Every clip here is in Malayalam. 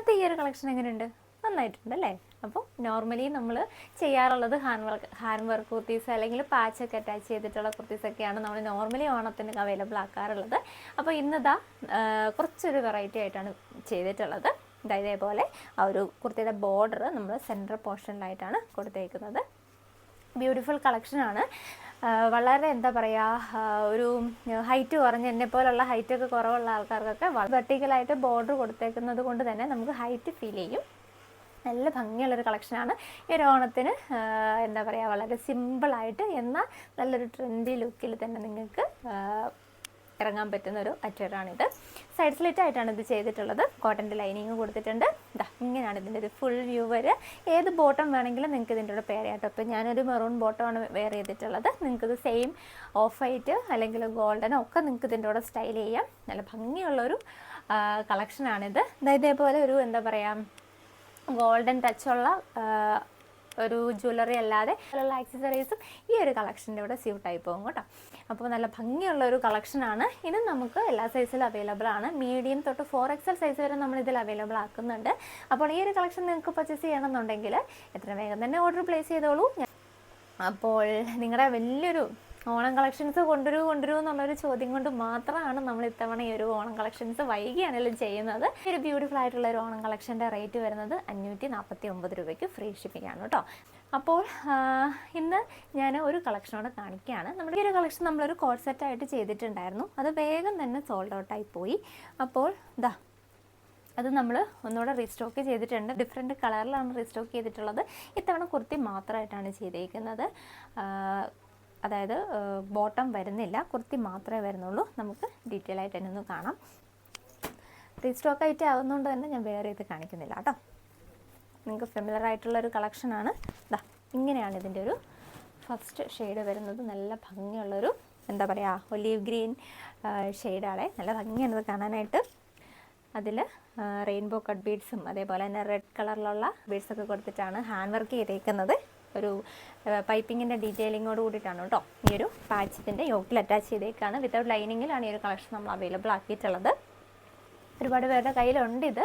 ഇന്നത്തെ ഈ ഒരു കളക്ഷൻ എങ്ങനെയുണ്ട്? നന്നായിട്ടുണ്ട് അല്ലേ അപ്പോൾ നോർമലി നമ്മൾ ചെയ്യാറുള്ളത് hand work hand work kurtis അല്ലെങ്കിൽ പാച്ചൊക്കെ അറ്റാച്ച് ചെയ്തിട്ടുള്ള കുർത്തീസൊക്കെയാണ് നമ്മൾ നോർമലി ഓണത്തിന് അവൈലബിൾ ആക്കാറുള്ളത്. അപ്പോൾ ഇന്നിതാ കുറച്ചൊരു വെറൈറ്റി ആയിട്ടാണ് ചെയ്തിട്ടുള്ളത്. ഇതാ ഇതേപോലെ ആ ഒരു കുർത്തിയുടെ ബോർഡർ നമ്മൾ സെൻട്രൽ പോർഷനിലായിട്ടാണ് കൊടുത്തേക്കുന്നത്. ബ്യൂട്ടിഫുൾ കളക്ഷനാണ് വളരെ എന്താ പറയുക ഒരു ഹൈറ്റ് കുറഞ്ഞ എന്നെ പോലുള്ള ഹൈറ്റ് ഒക്കെ കുറവുള്ള ആൾക്കാർക്കൊക്കെ വെർട്ടിക്കലായിട്ട് ബോർഡർ കൊടുത്തേക്കുന്നത് കൊണ്ട് തന്നെ നമുക്ക് ഹൈറ്റ് ഫീൽ ചെയ്യും. നല്ല ഭംഗിയുള്ളൊരു കളക്ഷനാണ് ഈ ഒരു ഓണത്തിന് എന്താ പറയുക വളരെ സിമ്പിളായിട്ട് എന്നാൽ നല്ലൊരു ട്രെൻഡി ലുക്കിൽ തന്നെ നിങ്ങൾക്ക് ഇറങ്ങാൻ പറ്റുന്ന ഒരു അറ്ററാണിത്. സൈഡ് സ്ലിറ്റ് ആയിട്ടാണ് ഇത് ചെയ്തിട്ടുള്ളത്. കോട്ടന്റെ ലൈനിങ് കൊടുത്തിട്ടുണ്ട്. ഇതാ ഇങ്ങനെയാണ് ഇതിന്റെ ഒരു ഫുൾ വ്യൂ വരെ ഏത് ബോട്ടം വേണമെങ്കിലും നിങ്ങൾക്ക് ഇതിന്റെ കൂടെ പേര് ചെയ്യാം ഇപ്പോൾ ഞാനൊരു മെറൂൺ ബോട്ടമാണ് വെയർ ചെയ്തിട്ടുള്ളത്. നിങ്ങൾക്ക് ഇത് സെയിം ഓഫ് വൈറ്റ് അല്ലെങ്കിൽ ഗോൾഡനോ ഒക്കെ നിങ്ങൾക്ക് ഇതിന്റെ കൂടെ സ്റ്റൈൽ ചെയ്യാം. നല്ല ഭംഗിയുള്ളൊരു കളക്ഷനാണിത് ഇതേപോലെ ഒരു എന്താ പറയുക ഗോൾഡൻ ടച്ചുള്ള ഒരു ജ്വല്ലറി അല്ലാതെ ഉള്ള ആക്സസറീസും ഈ ഒരു കളക്ഷന്റെ കൂടെ സ്യൂട്ടായി പോകും കേട്ടോ. അപ്പോൾ നല്ല ഭംഗിയുള്ള ഒരു കളക്ഷനാണ് ഇത് നമുക്ക് എല്ലാ സൈസിലും അവൈലബിൾ ആണ്. മീഡിയം തൊട്ട് ഫോർ എക്സൽ സൈസ് വരെ നമ്മൾ ഇതിൽ അവൈലബിൾ ആക്കുന്നുണ്ട്. അപ്പോൾ ഈ ഒരു കളക്ഷൻ നിങ്ങൾക്ക് പർച്ചേസ് ചെയ്യണമെന്നുണ്ടെങ്കിൽ എത്ര വേഗം തന്നെ ഓർഡർ പ്ലേസ് ചെയ്തോളൂ. അപ്പോൾ നിങ്ങളുടെ വലിയൊരു ഓണം കളക്ഷൻസ് കൊണ്ടുവരൂ കൊണ്ടുവരൂ എന്നുള്ളൊരു ചോദ്യം കൊണ്ട് മാത്രമാണ് നമ്മൾ ഇത്തവണ ഈ ഒരു ഓണം കളക്ഷൻസ് വൈകിയാണെങ്കിലും ചെയ്യുന്നത്. ഒരു ബ്യൂട്ടിഫുൾ ആയിട്ടുള്ള ഒരു ഓണം കളക്ഷന്റെ റേറ്റ് വരുന്നത് അഞ്ഞൂറ്റി നാൽപ്പത്തി ഒമ്പത് രൂപയ്ക്ക് ഫ്രീ ഷിപ്പിംഗ് ആണ് കേട്ടോ അപ്പോൾ ഇന്ന് ഞാൻ ഒരു കളക്ഷനോട് കാണിക്കുകയാണ്. നമ്മുടെ ഈ ഒരു കളക്ഷൻ നമ്മളൊരു കോഡ് സെറ്റായിട്ട് ചെയ്തിട്ടുണ്ടായിരുന്നു. അത് വേഗം തന്നെ സോൾഡ് ഔട്ടായി പോയി. അപ്പോൾ ദാ അത് നമ്മൾ ഒന്നുകൂടെ റീസ്റ്റോക്ക് ചെയ്തിട്ടുണ്ട്. ഡിഫറെന്റ് കളറിലാണ് റീസ്റ്റോക്ക് ചെയ്തിട്ടുള്ളത്. ഇത്തവണ കുർത്തി മാത്രമായിട്ടാണ് ചെയ്തേക്കുന്നത്. അതായത് ബോട്ടം വരുന്നില്ല. കുർത്തി മാത്രമേ വരുന്നുള്ളൂ. നമുക്ക് ഡീറ്റെയിൽ ആയിട്ട് തന്നെ ഒന്ന് കാണാം. സ്റ്റോക്ക് ആയിട്ട് ആവുന്നതുകൊണ്ട് തന്നെ ഞാൻ വേറെ ഇത് കാണിക്കുന്നില്ല കേട്ടോ. നിങ്ങൾക്ക് ഫെമിലർ ആയിട്ടുള്ള ഒരു കളക്ഷനാണ് ഇതാ ഇങ്ങനെയാണ് ഇതിന്റെ ഒരു ഫസ്റ്റ് ഷെയ്ഡ് വരുന്നത്. നല്ല ഭംഗിയുള്ളൊരു എന്താ പറയുക ഒലീവ് ഗ്രീൻ ഷെയ്ഡാണ് നല്ല ഭംഗിയാണ് ഇത് കാണാനായിട്ട്. അതിൽ റെയിൻബോ കട്ട് ബീഡ്സും അതേപോലെ തന്നെ റെഡ് കളറിലുള്ള ബീഡ്സൊക്കെ കൊടുത്തിട്ടാണ് ഹാൻഡ് വർക്ക് ചെയ്തേക്കുന്നത്. ഒരു പൈപ്പിങ്ങിന്റെ ഡീറ്റെയിലിങ്ങോട് കൂടിയിട്ടാണ് കേട്ടോ. ഈ ഒരു പാച്ചത്തിന്റെ യോക്കിൽ അറ്റാച്ച് ചെയ്തേക്കാണ്. വിത്തൗട്ട് ലൈനിങ്ങിലാണ് ഈ ഒരു കളക്ഷൻ നമ്മൾ അവൈലബിൾ ആക്കിയിട്ടുള്ളത്. ഒരുപാട് പേരുടെ കയ്യിലുണ്ട് ഇത്.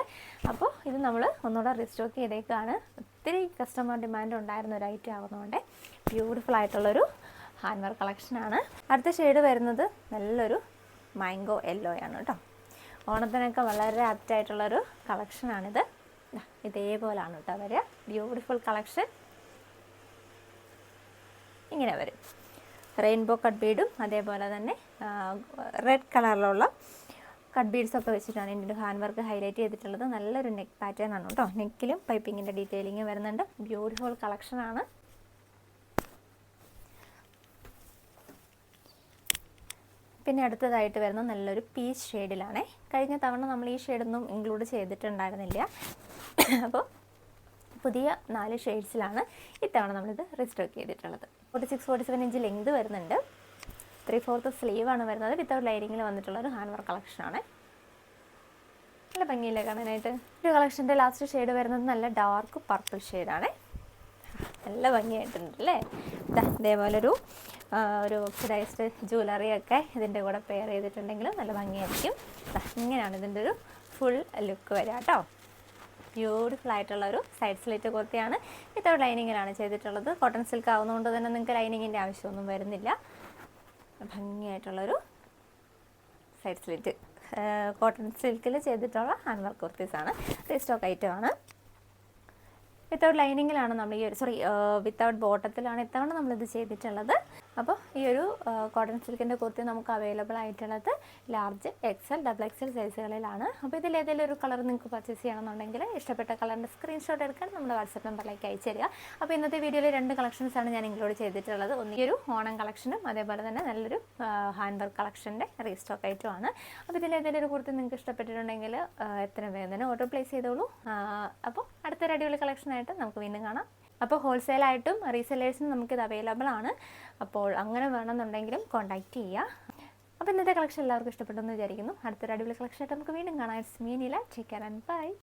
അപ്പോൾ ഇത് നമ്മൾ ഒന്നുകൂടെ റീസ്റ്റോക്ക് ചെയ്തേക്കാണ്. ഒത്തിരി കസ്റ്റമർ ഡിമാൻഡ് ഉണ്ടായിരുന്ന ഒരു ഐറ്റം ആവുന്നതുകൊണ്ട് ബ്യൂട്ടിഫുൾ ആയിട്ടുള്ളൊരു ഹാൻഡ് വർക്ക് കളക്ഷനാണ് അടുത്ത ഷെയ്ഡ് വരുന്നത് നല്ലൊരു മാംഗോ യെല്ലോ ആണ് കേട്ടോ. ഓണത്തിനൊക്കെ വളരെ ആപ്റ്റായിട്ടുള്ളൊരു കളക്ഷനാണിത് ഇതേപോലാണ് കേട്ടോ വരിക. ബ്യൂട്ടിഫുൾ കളക്ഷൻ ഇങ്ങനെ വരും. റെയിൻബോ കട്ട് ബീഡും അതേപോലെ തന്നെ റെഡ് കളറിലുള്ള കട്ട് ബീഡ്സ് ഒക്കെ വെച്ചിട്ടാണ് എന്റെ ഹാൻഡ് വർക്ക് ഹൈലൈറ്റ് ചെയ്തിട്ടുള്ളത്. നല്ലൊരു നെക്ക് പാറ്റേൺ ആണ് കേട്ടോ നെക്കിലും പൈപ്പിങ്ങിന്റെ ഡീറ്റെയിലിംഗ് വരുന്നുണ്ട്. ബ്യൂട്ടിഫുൾ കളക്ഷനാണ് പിന്നെ അടുത്തതായിട്ട് വരുന്ന നല്ലൊരു പീച്ച് ഷെയ്ഡിലാണേ കഴിഞ്ഞ തവണ നമ്മൾ ഈ ഷെയ്ഡൊന്നും ഇൻക്ലൂഡ് ചെയ്തിട്ടുണ്ടായിരുന്നില്ല. അപ്പോൾ പുതിയ നാല് ഷെയ്ഡ്സിലാണ് ഇത്തവണ നമ്മളിത് റിസ്റ്റോക്ക് ചെയ്തിട്ടുള്ളത്. Forty six forty seven inch length വരുന്നുണ്ട്. ത്രീ ഫോർത്ത് സ്ലീവ് ആണ് വരുന്നത്. വിത്തൗട്ട് ലൈനിങ്ങിൽ വന്നിട്ടുള്ള ഒരു ഹാൻഡ് വർക്ക് കളക്ഷനാണ് നല്ല ഭംഗിയില്ല കാണാനായിട്ട്? ഒരു കളക്ഷന്റെ ലാസ്റ്റ് ഷെയ്ഡ് വരുന്നത് നല്ല ഡാർക്ക് പർപ്പിൾ ഷെയ്ഡാണ് നല്ല ഭംഗിയായിട്ടുണ്ട് അല്ലേ? ഇതേപോലെ ഒരു ഒരു ഓക്സിഡൈസ്ഡ് ജ്വല്ലറി ഒക്കെ ഇതിന്റെ കൂടെ പെയർ ചെയ്തിട്ടുണ്ടെങ്കിൽ നല്ല ഭംഗിയായിരിക്കും. ഇങ്ങനെയാണ് ഇതിന്റെ ഒരു ഫുൾ ലുക്ക് വരിക കേട്ടോ. ബ്യൂട്ടിഫുൾ ആയിട്ടുള്ള ഒരു സൈഡ് സ്ലിറ്റ് കുർത്തിയാണ്. വിത്തൗട്ട് ലൈനിങ്ങിലാണ് ചെയ്തിട്ടുള്ളത്. കോട്ടൺ സിൽക്ക് ആവുന്നതുകൊണ്ട് തന്നെ നിങ്ങൾക്ക് ലൈനിങ്ങിന്റെ ആവശ്യമൊന്നും വരുന്നില്ല. ഭംഗിയായിട്ടുള്ളൊരു സൈഡ് സ്ലിറ്റ്. കോട്ടൺ സിൽക്കിൽ ചെയ്തിട്ടുള്ള ഹാൻഡ് വർക്ക് കുർത്തീസാണ് റീസ്റ്റോക്ക് ഐറ്റമാണ്. വിത്തൗട്ട് ലൈനിങ്ങിലാണ് നമ്മൾ ഈ ഒരു സോറി വിത്തൗട്ട് ബോട്ടത്തിലാണ് ഇത്തവണ നമ്മളിത് ചെയ്തിട്ടുള്ളത്. അപ്പോൾ ഈ ഒരു കോട്ടൺ സിൽക്കിന്റെ കുർത്തി നമുക്ക് അവൈലബിൾ ആയിട്ടുള്ളത് ലാർജ് എക്സൽ ഡബിൾ എക്സൽ സൈസുകളിലാണ് അപ്പോൾ ഇതിൽ ഏതെങ്കിലും ഒരു കളർ നിങ്ങൾക്ക് പർച്ചേസ് ചെയ്യണമെന്നുണ്ടെങ്കിൽ ഇഷ്ടപ്പെട്ട കളറിന്റെ സ്ക്രീൻഷോട്ട് എടുക്കാൻ നമ്മുടെ വാട്സപ്പ് നമ്പറിലേക്ക് അയച്ചു തരിക. അപ്പോൾ ഇന്നത്തെ വീഡിയോയിൽ രണ്ട് കളക്ഷൻസാണ് ഞാൻ ഇൻക്ലൂഡ് ചെയ്തിട്ടുള്ളത്. ഒന്ന് ഈ ഒരു ഓണം കളക്ഷനും അതേപോലെ തന്നെ നല്ലൊരു ഹാൻഡ് വർക്ക് കളക്ഷന്റെ റീസ്റ്റോക്ക് ആയിട്ടുമാണ് അപ്പോൾ ഇതിൽ ഏതെങ്കിലും ഒരു കുർത്തി നിങ്ങൾക്ക് ഇഷ്ടപ്പെട്ടിട്ടുണ്ടെങ്കിൽ എത്രയും വേഗം തന്നെ ഓർഡർ പ്ലേസ് ചെയ്തോളൂ. അപ്പോൾ അടുത്തൊരു അടിപൊളി കളക്ഷനായിട്ട് നമുക്ക് വീണ്ടും കാണാം. അപ്പോൾ ഹോൾസെയിലായിട്ടും റീസെല്ലേഴ്സിനും നമുക്കിത് അവൈലബിൾ ആണ് അപ്പോൾ അങ്ങനെ വേണമെന്നുണ്ടെങ്കിലും കോൺടാക്റ്റ് ചെയ്യുക. അപ്പോൾ ഇന്നത്തെ കളക്ഷൻ എല്ലാവർക്കും ഇഷ്ടപ്പെട്ടെന്ന് വിചാരിക്കുന്നു. അടുത്തൊരു അടിപൊളി കളക്ഷനായിട്ട് നമുക്ക് വീണ്ടും കാണാം. It's Meenila chicken and bye